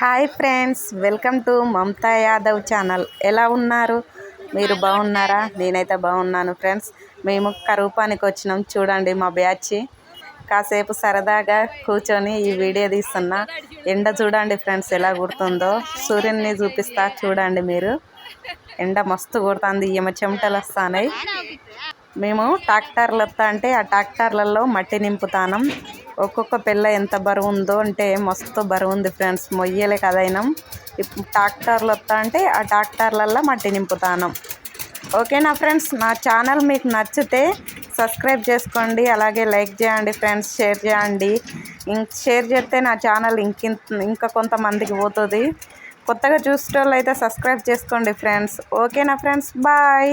Hi friends welcome to Mamata Yadav channel. ఎలా ఉన్నారు? మీరు బాగున్నారా? నేనైతే బాగున్నాను ఫ్రెండ్స్. మేము కరూపానికి వచ్చినాం చూడండి మా బ్యాచ్. కాసేపు సరదాగా కూర్చొని ఈ వీడియో తీస్తున్నా. ఎండ చూడండి ఫ్రెండ్స్ ఎలా కుడుతుందో సూర్యుని చూపిస్తా చూడండి మీరు. ఎండ మస్తు కొడుతుంది ఈమె చెమటలు వస్తున్నాయి మేము ట్రాక్టర్లు అంటే ఆ ట్రాక్టర్లలో మట్టి నింపుతానం. ఒక్కొక్క పిల్ల ఎంత బరువు ఉందో అంటే మస్తు బరువు ఉంది ఫ్రెండ్స్ మొయ్యలే కదైనా ఇప్పుడు ట్రాక్టర్లు వస్తా అంటే ఆ ట్రాక్టర్లలో మట్టి నింపుతానం. ఓకేనా ఫ్రెండ్స్? నా ఛానల్ మీకు నచ్చితే సబ్స్క్రైబ్ చేసుకోండి అలాగే లైక్ చేయండి ఫ్రెండ్స్ షేర్ చేయండి. ఇం షేర్ చేస్తే నా ఛానల్ ఇంక ఇంకా కొంతమందికి పోతుంది. కొత్తగా చూసేటోళ్ళు అయితే సబ్స్క్రైబ్ చేసుకోండి ఫ్రెండ్స్. ఓకేనా ఫ్రెండ్స్? బాయ్.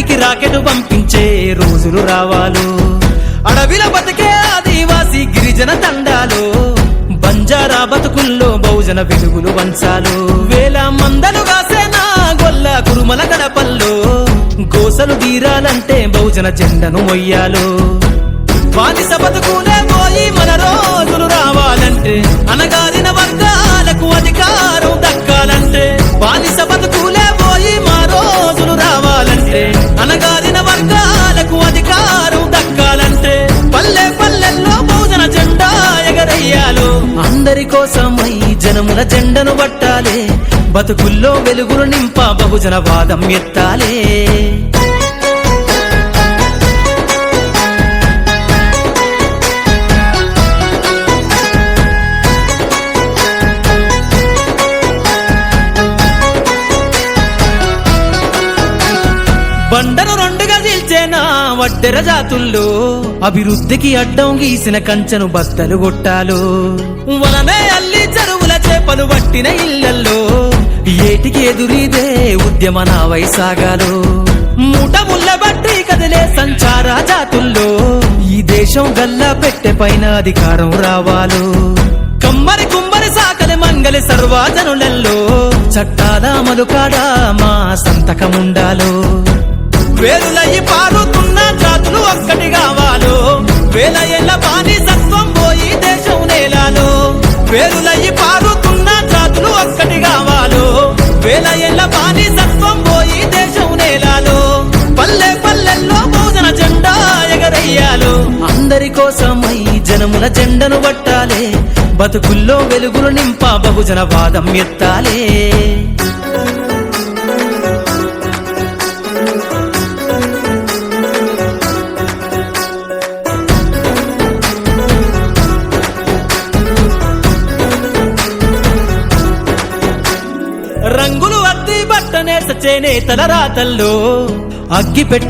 నింగికి రాకెట్ పంపించే రోజులు రావాలు. అడవిల బతికే ఆదివాసి గిరిజన తండాలు బంజారా బతుకుల్లో బహుజన వెలుగులు వంచాలు. వేల మందలు కాసేనా గొల్ల కురుమల గడపల్లో గోసలు తీరాలంటే బహుజన జెండను మొయ్యాలు. బానిస బతుకులే పోయి మన రోజులు రావాలంటే అనగారిన వర్గాలకు అధికారం అందరి కోసమై జనముల జెండను పట్టాలే. బతుకుల్లో వెలుగులు నింపా బహుజన వాదం ఎత్తాలే. బండను రెండుగా చీల్చేనా వడ్డెర జాతుల్లో. అభివృద్ధికి అడ్డం గీసిన కంచెను బద్దలు కొట్టాలు పట్టిన ఇళ్ళల్లో ఏటికి ఎదురీదే ఉద్యమ నా వైసాగాలు. మూట ముళ్ళ బట్టి కదిలే సంచార జాతుల్లో ఈ దేశం గల్లా పెట్టె పైన అధికారం రావాలు. కమ్మరి కుమ్మరి సాకలి మంగలి సర్వాజనులలో చట్టాల మలుకాడా మా సంతకముండాలో. వేలులయ్యి పారుతున్న జాతులు ఒక్కటి కావాలో. జనముల జెండను పట్టాలే బతుకుల్లో వెలుగులు నింపా బహుజన వాదం ఎత్తాలే. రంగులు అద్ది బట్టనేస చేనేతల రాతల్లో. అగ్గి పెట్టె